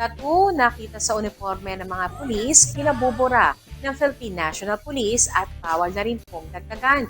tattoo nakita sa uniforme ng mga pulis, pinabubura ng Philippine National Police at bawal na rin pong dagdagan.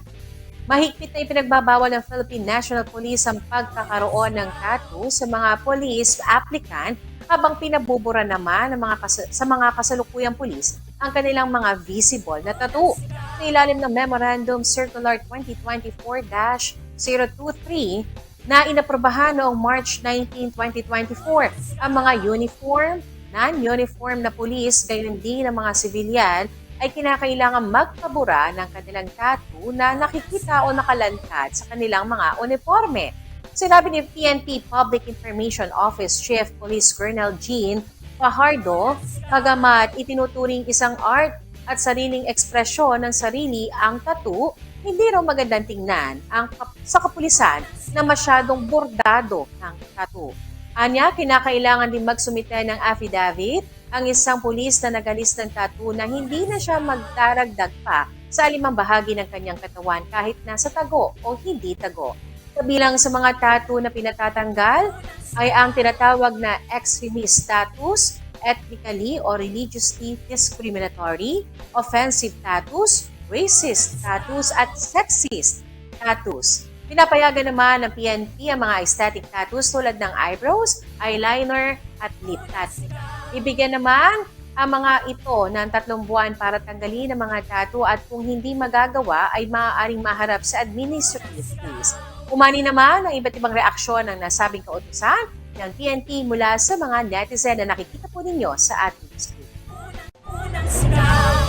Mahigpit na ipinagbabawal ng Philippine National Police ang pagkakaroon ng tattoo sa mga police applicant habang pinabubura naman ng mga sa mga kasalukuyang pulis ang kanilang mga visible na tattoo. Sa ilalim ng Memorandum Circular 2024-023 na inaprobahan noong March 19, 2024, ang mga uniform, non-uniform na pulis, gayon din ang mga sibilyan ay kinakailangan magpabura ng kanilang tattoo na nakikita o nakalantad sa kanilang mga uniforme. Sinabi ni PNP Public Information Office Chief Police Colonel Jean Fajardo, pagamat itinuturing isang art at sariling ekspresyon ng sarili ang tattoo, hindi raw magandang tingnan ang kap- sa kapulisan na masyadong bordado ng tattoo. Anya, kinakailangan din magsumite ng affidavit ang isang pulis na nagalis ng tattoo na hindi na siya magdaragdag pa sa alimang bahagi ng kanyang katawan kahit nasa tago o hindi tago. Kabilang sa mga tattoo na pinatatanggal ay ang tinatawag na extremist tattoos, ethnically or religiously discriminatory, offensive tattoos, racist tattoos at sexist tattoos. Pinapayagan naman ng PNP ang mga aesthetic tattoos tulad ng eyebrows, eyeliner at lip tattoo. Ibigyan naman ang mga ito ng tatlong buwan para tanggalin ang mga tattoo at kung hindi magagawa ay maaaring maharap sa administrative fees. Umani naman ang iba't ibang reaksyon ng nasabing kautusan ng TNT mula sa mga netizen na nakikita po ninyo sa ating screen. Unang, unang